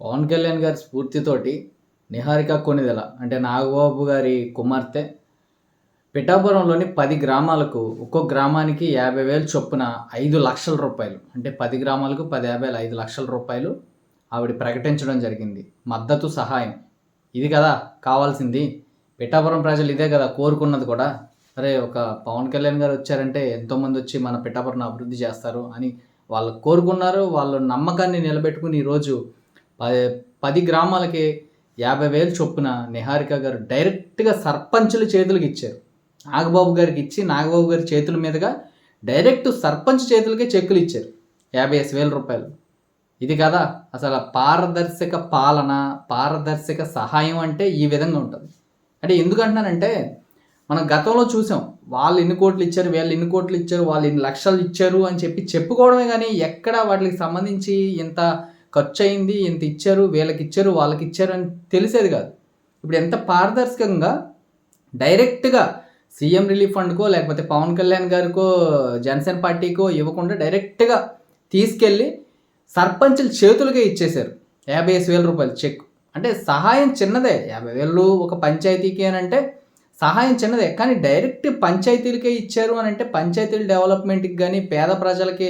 పవన్ కళ్యాణ్ గారి స్ఫూర్తితోటి నిహారిక కొనిదెల అంటే నాగబాబు గారి కుమార్తె. పిఠాపురంలోని పది గ్రామాలకు ఒక్కో గ్రామానికి యాభై వేలు చొప్పున ఐదు లక్షల రూపాయలు అంటే పది గ్రామాలకు పది యాభై ఐదు లక్షల రూపాయలు ఆవిడ ప్రకటించడం జరిగింది. మద్దతు సహాయం. ఇది కదా కావాల్సింది. పిఠాపురం ప్రజలు ఇదే కదా కోరుకున్నది కూడా. అరే ఒక పవన్ కళ్యాణ్ గారు వచ్చారంటే ఎంతోమంది వచ్చి మన పిఠాపురం అభివృద్ధి చేస్తారు అని వాళ్ళు కోరుకున్నారు. వాళ్ళ నమ్మకాన్ని నిలబెట్టుకుని ఈరోజు పది పది గ్రామాలకి యాభై వేలు చొప్పున నిహారిక గారు డైరెక్ట్గా సర్పంచుల చేతులకు ఇచ్చారు. నాగబాబు గారికి ఇచ్చి నాగబాబు గారి చేతుల మీదుగా డైరెక్ట్ సర్పంచ్ చేతులకే చెక్కులు ఇచ్చారు. యాభై ఐదు వేల రూపాయలు. ఇది కదా అసలు పారదర్శక పాలన పారదర్శక సహాయం అంటే ఈ విధంగా ఉంటుంది. అంటే ఎందుకంటున్నానంటే మనం గతంలో చూసాం వాళ్ళు ఎన్ని కోట్లు ఇచ్చారు వీళ్ళు ఎన్ని కోట్లు ఇచ్చారు వాళ్ళు ఎన్ని లక్షలు ఇచ్చారు అని చెప్పి చెప్పుకోవడమే కానీ ఎక్కడ వాటికి సంబంధించి ఇంత ఖర్చు అయింది ఇంత ఇచ్చారు వీళ్ళకి ఇచ్చారు వాళ్ళకి ఇచ్చారు అని తెలిసేది కాదు. ఇప్పుడు ఎంత పారదర్శకంగా డైరెక్ట్గా సీఎం రిలీఫ్ ఫండ్కో లేకపోతే పవన్ కళ్యాణ్ గారికో జనసేన పార్టీకో ఇవ్వకుండా డైరెక్ట్గా తీసుకెళ్ళి సర్పంచుల చేతులకే ఇచ్చేశారు. యాభై ఐదు వేల రూపాయలు చెక్. అంటే సహాయం చిన్నదే. యాభై వేలు ఒక పంచాయతీకి అని అంటే సహాయం చిన్నదే. కానీ డైరెక్ట్ పంచాయతీలకే ఇచ్చారు అని అంటే పంచాయతీల డెవలప్మెంట్కి కానీ పేద ప్రజలకి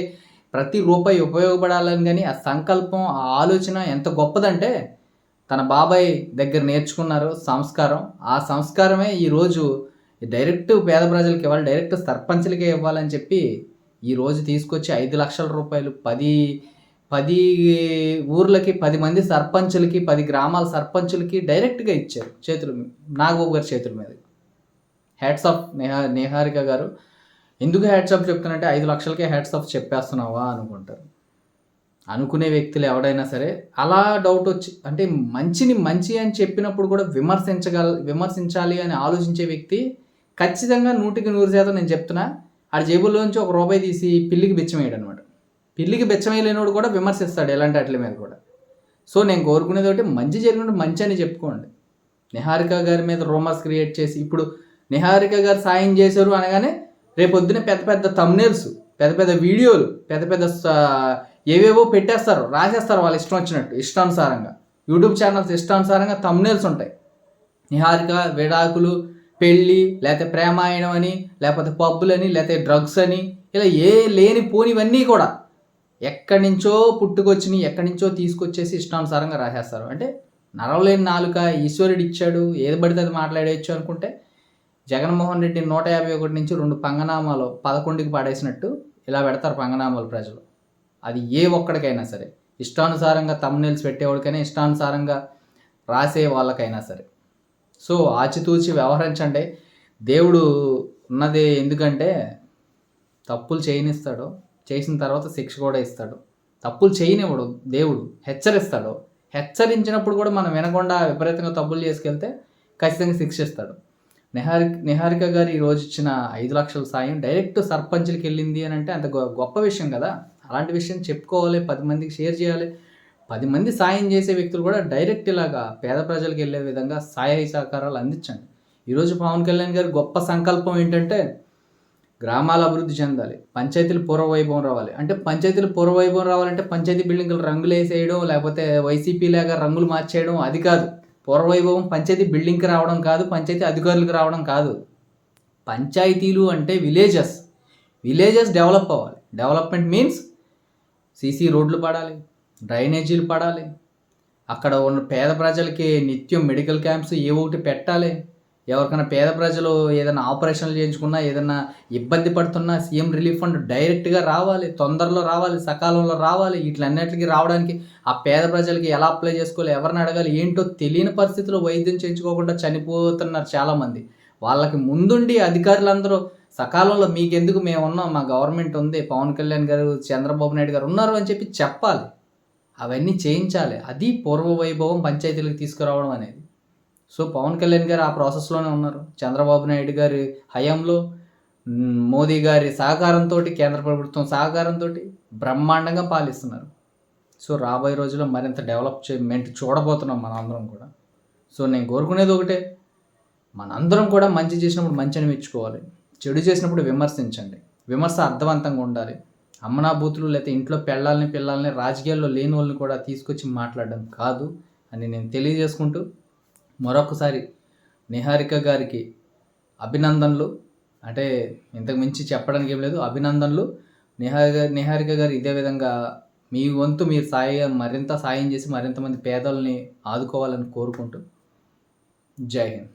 ప్రతి రూపాయి ఉపయోగపడాలని కానీ ఆ సంకల్పం ఆ ఆలోచన ఎంత గొప్పదంటే తన బాబాయ్ దగ్గర నేర్చుకున్నారు సంస్కారం. ఆ సంస్కారమే ఈరోజు డైరెక్ట్ పేద ప్రజలకి ఇవ్వాలి డైరెక్ట్ సర్పంచ్లకే ఇవ్వాలని చెప్పి ఈరోజు తీసుకొచ్చి ఐదు లక్షల రూపాయలు పది పది ఊర్లకి పది మంది సర్పంచులకి పది గ్రామాల సర్పంచులకి డైరెక్ట్గా ఇచ్చారు చేతుల నాగబాబు గారి చేతుల మీద. హ్యాట్స్ ఆఫ్ నేహా నేహారిక గారు. ఎందుకు హ్యాట్స్ ఆఫ్ చెప్తానంటే ఐదు లక్షలకే హ్యాట్స్ చెప్పేస్తున్నావా అనుకుంటారు. అనుకునే వ్యక్తులు ఎవడైనా సరే అలా డౌట్ వచ్చి అంటే మంచిని మంచి అని చెప్పినప్పుడు కూడా విమర్శించగల విమర్శించాలి అని ఆలోచించే వ్యక్తి ఖచ్చితంగా నూటికి నూరు శాతం నేను చెప్తున్నా ఆ జేబుల్లోంచి ఒక రూపాయి తీసి పిల్లికి బిచ్చమేయడు అనమాట పిల్లికి బిచ్చమేయలేనోడు కూడా విమర్శిస్తాడు ఎలాంటి వాటి మీద కూడా. సో నేను కోరుకునేది ఒకటి మంచి జరిగినప్పుడు మంచి అని చెప్పుకోండి. నిహారిక గారి మీద రూమర్స్ క్రియేట్ చేసి ఇప్పుడు నిహారిక గారు సాయం చేశారు అనగానే రేపొద్దున పెద్ద పెద్ద తమ్నేల్స్ పెద్ద పెద్ద వీడియోలు పెద్ద పెద్ద ఏవేవో పెట్టేస్తారు రాసేస్తారు వాళ్ళు ఇష్టం వచ్చినట్టు ఇష్టానుసారంగా. యూట్యూబ్ ఛానల్స్ ఇష్టానుసారంగా తమ్నేల్స్ ఉంటాయి. నిహారిక విడాకులు పెళ్ళి లేకపోతే ప్రేమాయణం అని లేకపోతే పబ్బులని లేకపోతే డ్రగ్స్ అని ఇలా ఏ లేని పోనివన్నీ కూడా ఎక్కడి నుంచో పుట్టుకొచ్చినాయి ఎక్కడి నుంచో తీసుకొచ్చేసి ఇష్టానుసారంగా రాసేస్తారు. అంటే నరవలేని నాలుక ఈశ్వరుడు ఇచ్చాడు ఏది పడితే అది మాట్లాడేయచ్చు అనుకుంటే జగన్మోహన్ రెడ్డి నూట యాభై ఒకటి నుంచి రెండు పంగనామాలు పదకొండుకి పాడేసినట్టు ఇలా పెడతారు పంగనామాలు ప్రజలు. అది ఏ ఒక్కడికైనా సరే. ఇష్టానుసారంగా తమ్నేల్స్ పెట్టేవాడికైనా ఇష్టానుసారంగా రాసే వాళ్ళకైనా సరే. సో ఆచితూచి వ్యవహరించండి. దేవుడు ఉన్నది ఎందుకంటే తప్పులు చేయనిస్తాడు చేసిన తర్వాత శిక్ష కూడా ఇస్తాడు. తప్పులు చేయనివ్వడు దేవుడు హెచ్చరిస్తాడు. హెచ్చరించినప్పుడు కూడా మనం వినకుండా విపరీతంగా తప్పులు చేసుకెళ్తే ఖచ్చితంగా శిక్షిస్తాడు. నిహారి నిహారిక గారు ఈరోజు ఇచ్చిన ఐదు లక్షల సాయం డైరెక్ట్ సర్పంచ్లకి వెళ్ళింది అని అంటే అంత గొ- గొప్ప విషయం కదా. అలాంటి విషయం చెప్పుకోవాలి పది మందికి షేర్ చేయాలి. పది మంది సాయం చేసే వ్యక్తులు కూడా డైరెక్ట్ ఇలాగా పేద ప్రజలకు వెళ్ళే విధంగా సహాయ సహకారాలు అందించండి. ఈరోజు పవన్ కళ్యాణ్ గారి గొప్ప సంకల్పం ఏంటంటే గ్రామాల అభివృద్ధి చెందాలి పంచాయతీలు పూర్వవైభవం రావాలి. అంటే పంచాయతీలు పూర్వవైభవం రావాలంటే పంచాయతీ బిల్డింగ్లు రంగులు వేసేయడం లేకపోతే వైసీపీ లాగా రంగులు మార్చేయడం అది కాదు. పూర్వవైభవం పంచాయతీ బిల్డింగ్కి రావడం కాదు పంచాయతీ అధికారులకు రావడం కాదు. పంచాయతీలు అంటే విలేజెస్. విలేజెస్ డెవలప్ అవ్వాలి. డెవలప్మెంట్ మీన్స్ సీసీ రోడ్లు పడాలి డ్రైనేజీలు పడాలి. అక్కడ ఉన్న పేద ప్రజలకి నిత్యం మెడికల్ క్యాంప్స్ ఏ ఒకటి పెట్టాలి. ఎవరికైనా పేద ప్రజలు ఏదైనా ఆపరేషన్లు చేయించుకున్నా ఏదైనా ఇబ్బంది పడుతున్నా సీఎం రిలీఫ్ ఫండ్ డైరెక్ట్గా రావాలి తొందరలో రావాలి సకాలంలో రావాలి వీటిలన్నిటికీ రావడానికి ఆ పేద ప్రజలకి ఎలా అప్లై చేసుకోవాలి ఎవరిని అడగాలి ఏంటో తెలియని పరిస్థితిలో వైద్యం చేయించుకోకుండా చనిపోతున్నారు చాలామంది. వాళ్ళకి ముందుండి అధికారులందరూ సకాలంలో మీకెందుకు మేము ఉన్నాం మా గవర్నమెంట్ ఉంది పవన్ కళ్యాణ్ గారు చంద్రబాబు నాయుడు గారు ఉన్నారు అని చెప్పి చెప్పాలి. అవన్నీ చేయించాలి. అది పూర్వ వైభవం పంచాయతీలకు తీసుకురావడం అనేది. సో పవన్ కళ్యాణ్ గారు ఆ ప్రాసెస్లోనే ఉన్నారు. చంద్రబాబు నాయుడు గారి హయాంలో మోదీ గారి సహకారంతో కేంద్ర ప్రభుత్వం సహకారంతో బ్రహ్మాండంగా పాలిస్తున్నారు. సో రాబోయే రోజుల్లో మరింత డెవలప్మెంట్ చూడబోతున్నాం మనందరం అందరం కూడా. సో నేను కోరుకునేది ఒకటే మనందరం కూడా మంచి చేసినప్పుడు మంచిని మెచ్చుకోవాలి. చెడు చేసినప్పుడు విమర్శించండి. విమర్శ అర్థవంతంగా ఉండాలి. అమ్మనా బూతులు లేకపోతే ఇంట్లో పెళ్ళాలని పిల్లల్ని రాజకీయాల్లో లేని వాళ్ళని కూడా తీసుకొచ్చి మాట్లాడడం కాదు అని నేను తెలియజేసుకుంటూ మరొకసారి నిహారిక గారికి అభినందనలు. అంటే ఇంతకు మించి చెప్పడానికి ఏం లేదు. అభినందనలు. నిహారిక నిహారిక గారు ఇదే విధంగా మీ వంతు మీరు సాయం మరింత సాయం చేసి మరింత మంది పేదల్ని ఆదుకోవాలని కోరుకుంటూ జై హింద్.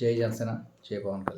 జై జనసేన. జై పవన్ కళ్యాణ్.